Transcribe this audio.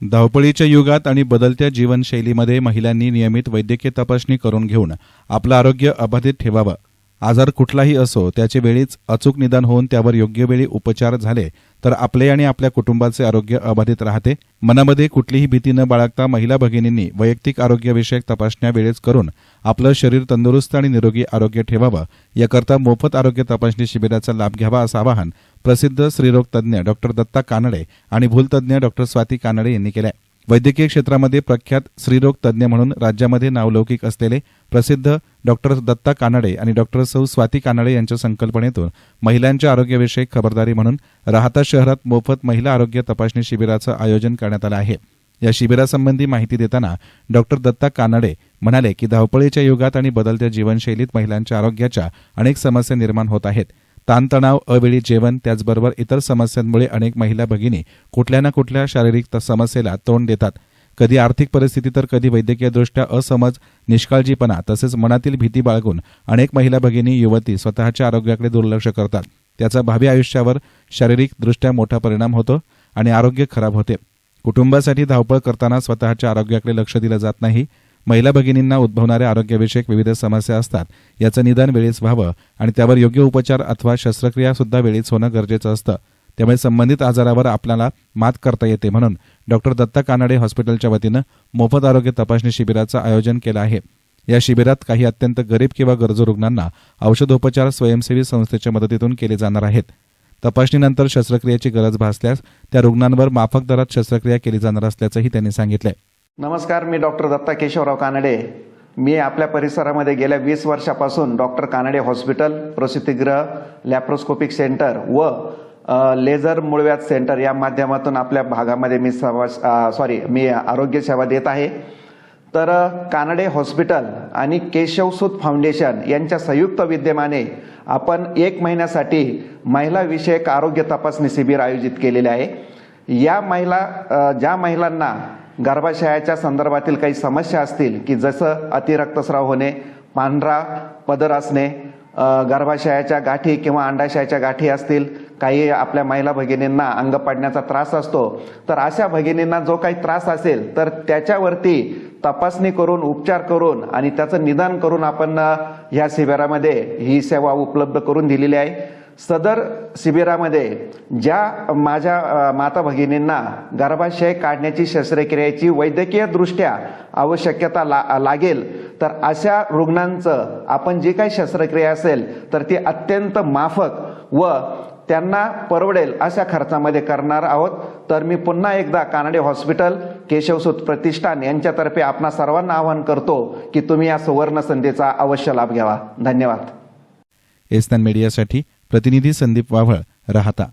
धावपळीच्या युगात आणि बदलत्या जीवनशैलीमध्ये महिलांनी नियमित वैद्यकीय तपासणी करून घेऊन आपलं आरोग्य अबाधित ठेवावं. आजार कुठलाही असो त्याचे वेळीच अचूक निदान होऊन त्यावर योग्य वेळी उपचार झाले तर आपले आणि आपल्या कुटुंबाचे आरोग्य अबाधित राहते. मनामध्ये कुठलीही भीती न बाळगता महिला भगिनींनी वैयक्तिक आरोग्यविषयक तपासण्या वेळेस करून आपलं शरीर तंदुरुस्त आणि निरोगी आरोग्य ठेवावं. याकरता मोफत आरोग्य तपासणी शिबिराचा लाभ घ्यावा असं आवाहन प्रसिद्ध स्त्रीरोग तज्ज्ञ डॉक्टर दत्ता कानडे आणि भूलतज्ज्ञ डॉक्टर स्वाती कानडे यांनी केलं वैद्यकीय क्षेत्रामध्ये प्रख्यात स्त्रीरोग तज्ज्ञ म्हणून राज्यामध्ये नावलौकिक असलेले प्रसिद्ध डॉक्टर दत्ता कानडे आणि डॉक्टर सौ स्वाती कानडे यांच्या संकल्पनेतून महिलांच्या आरोग्यविषयक खबरदारी म्हणून राहता शहरात मोफत महिला आरोग्य तपासणी शिबिराचं आयोजन करण्यात आलं आहे. या शिबिरासंबंधी माहिती देताना डॉक्टर दत्ता कानडे म्हणाले की धावपळीच्या युगात आणि बदलत्या जीवनशैलीत महिलांच्या आरोग्याच्या अनेक समस्या निर्माण होत आहेत. ताणतणाव अवेळी जेवण त्याचबरोबर इतर समस्यांमुळे अनेक महिला भगिनी कुठल्या ना कुठल्या शारीरिक त- समस्येला तोंड देतात. कधी आर्थिक परिस्थिती तर कधी वैद्यकीयदृष्ट्या असमज निष्काळजीपणा तसेच मनातील भीती बाळगून अनेक महिला भगिनी युवती स्वतःच्या आरोग्याकडे दुर्लक्ष करतात. त्याचा भावी आयुष्यावर शारीरिकदृष्ट्या मोठा परिणाम होतो आणि आरोग्य खराब होते. कुटुंबासाठी धावपळ करताना स्वतःच्या आरोग्याकडे लक्ष दिलं जात नाही. महिला भगिनींना उद्भवणाऱ्या आरोग्यविषयक विविध समस्या असतात. याचं निदान वेळीच व्हावं आणि त्यावर योग्य उपचार अथवा शस्त्रक्रिया सुद्धा वेळीच होणं गरजेचं असतं. त्यामुळे संबंधित आजारावर आपल्याला मात करता येते म्हणून डॉक्टर दत्ता कानडे हॉस्पिटलच्या वतीनं मोफत आरोग्य तपासणी शिबिराचं आयोजन केलं आहे. या शिबिरात काही अत्यंत गरीब किंवा गरजू रुग्णांना औषधोपचार स्वयंसेवी संस्थेच्या मदतीतून केले जाणार आहेत. तपासणीनंतर शस्त्रक्रियेची गरज भासल्यास त्या रुग्णांवर माफक दरात शस्त्रक्रिया केली जाणार असल्याचंही त्यांनी सांगितलंय. नमस्कार मी डॉक्टर दत्ता केशवराव कानडे. मी आपल्या परिसरामध्ये गेल्या वीस वर्षापासून डॉक्टर कानडे हॉस्पिटल प्रसूतिगृह लॅप्रोस्कोपिक सेंटर व लेझर मुळव्याध सेंटर या माध्यमातून आपल्या भागामध्ये मी सवा सॉरी मी आरोग्य सेवा देत आहे. तर कानडे हॉस्पिटल आणि केशवसूत फाउंडेशन यांच्या संयुक्त विद्यमाने आपण एक महिन्यासाठी महिला विषयक आरोग्य तपासणी शिबिर आयोजित केलेले आहे. या महिला ज्या महिलांना गर्भाशयाच्या संदर्भातील काही समस्या असतील की जसं अतिरक्तस्राव होणे पांढरा पदर असणे गर्भाशयाच्या गाठी किंवा अंडाशयाच्या गाठी असतील काही आपल्या महिला भगिनींना अंग पाडण्याचा त्रास असतो तर अशा भगिनींना जो काही त्रास असेल तर त्याच्यावरती तपासणी करून उपचार करून आणि त्याचं निदान करून आपण ह्या शिबिरामध्ये ही सेवा उपलब्ध करून दिलेली आहे. सदर शिबिरामध्ये ज्या माझ्या माता भगिनींना गर्भाशय काढण्याची शस्त्रक्रियेची वैद्यकीय दृष्ट्या आवश्यकता ला लागेल तर अशा रुग्णांचं आपण जी काही शस्त्रक्रिया असेल तर ती अत्यंत माफक व त्यांना परवडेल अशा खर्चामध्ये करणार आहोत. तर मी पुन्हा एकदा कानडे हॉस्पिटल केशवसूत प्रतिष्ठान यांच्यातर्फे आपणा सर्वांना आवाहन करतो की तुम्ही या सुवर्ण संधीचा अवश्य लाभ घ्यावा. धन्यवाद. एस्तान मीडियासाठी प्रतिनिधी संदीप वाव्हळ राहता.